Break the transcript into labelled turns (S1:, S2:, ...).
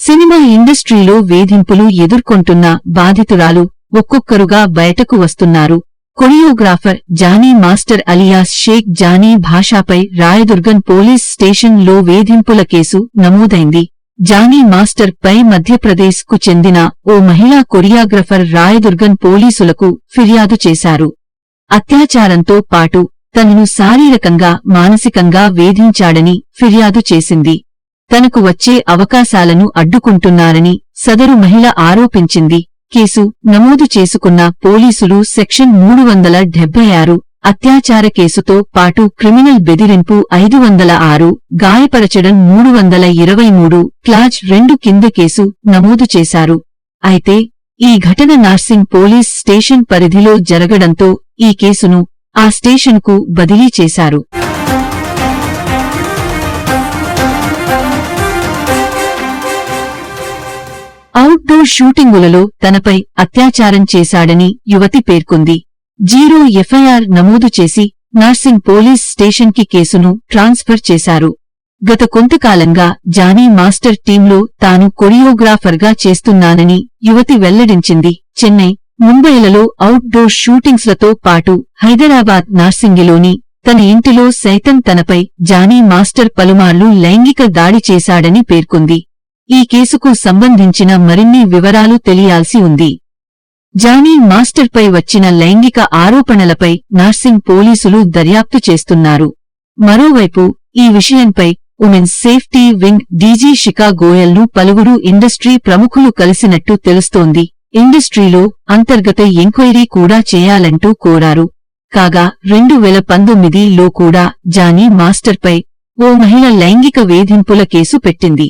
S1: Cinema ఇండస్ట్రీలో వేధింపులు ఎదుర్కొంటున్న బాధితురాలు ఒక్కొక్కరుగా బయటకు వస్తున్నారు. Choreographer Jani master alias Shaik Jani భాషాపై రాయదుర్గన్ పోలీస్ స్టేషన్లో వేధింపుల కేసు నమోదైంది. జానీ మాస్టర్ పై మధ్యప్రదేశ్కు చెందిన ఓ మహిళా కొరియాగ్రఫర్ రాయదుర్గన్ పోలీసులకు ఫిర్యాదు చేశారు. అత్యాచారంతో పాటు తనను శారీరకంగా మానసికంగా వేధించాడని ఫిర్యాదు చేసింది. తనకు వచ్చే అవకాశాలను అడ్డుకుంటున్నారని సదరు మహిళ ఆరోపించింది. కేసు నమోదు చేసుకున్న పోలీసులు సెక్షన్ మూడు వందల డెబ్బై ఆరు అత్యాచార కేసుతో పాటు క్రిమినల్ బెదిరింపు ఐదు వందల ఆరు గాయపరచడం మూడు వందల ఇరవై మూడు క్లాజ్ రెండు కింద కేసు నమోదు చేశారు. అయితే ఈ ఘటన నార్సింగ్ పోలీస్ స్టేషన్ పరిధిలో జరగడంతో ఈ కేసును ఆ స్టేషన్కు బదిలీ చేశారు. అవుట్డోర్ షూటింగులలో తనపై అత్యాచారం చేశాడని యువతి పేర్కొంది. జీరో ఎఫ్ఐఆర్ నమోదు చేసి నార్సింగ్ పోలీస్ స్టేషన్కి కేసును ట్రాన్స్ఫర్ చేశారు. గత కొంతకాలంగా జానీ మాస్టర్ టీంలో తాను కొరియోగ్రాఫర్గా చేస్తున్నానని యువతి వెల్లడించింది. చెన్నై ముంబైలలో అవుట్డోర్ షూటింగ్స్లతో పాటు హైదరాబాద్ నార్సింగిలోని తన ఇంటిలో సైతం తనపై జానీ మాస్టర్ పలుమార్లు లైంగిక దాడి చేశాడని పేర్కొంది. ఈ కేసుకు సంబంధించిన మరిన్ని వివరాలు తెలియాల్సి ఉంది. జానీ మాస్టర్పై వచ్చిన లైంగిక ఆరోపణలపై నార్సింగ్ పోలీసులు దర్యాప్తు చేస్తున్నారు. మరోవైపు ఈ విషయంపై women's safety wing DG Shikha గోయల్ను పలువురు ఇండస్ట్రీ ప్రముఖులు కలిసినట్టు తెలుస్తోంది. ఇండస్ట్రీలో అంతర్గత ఎంక్వైరీ కూడా చేయాలంటూ కోరారు. కాగా రెండు వేల పంతొమ్మిదిలో కూడా జానీ మాస్టర్పై ఓ మహిళ లైంగిక వేధింపుల కేసు పెట్టింది.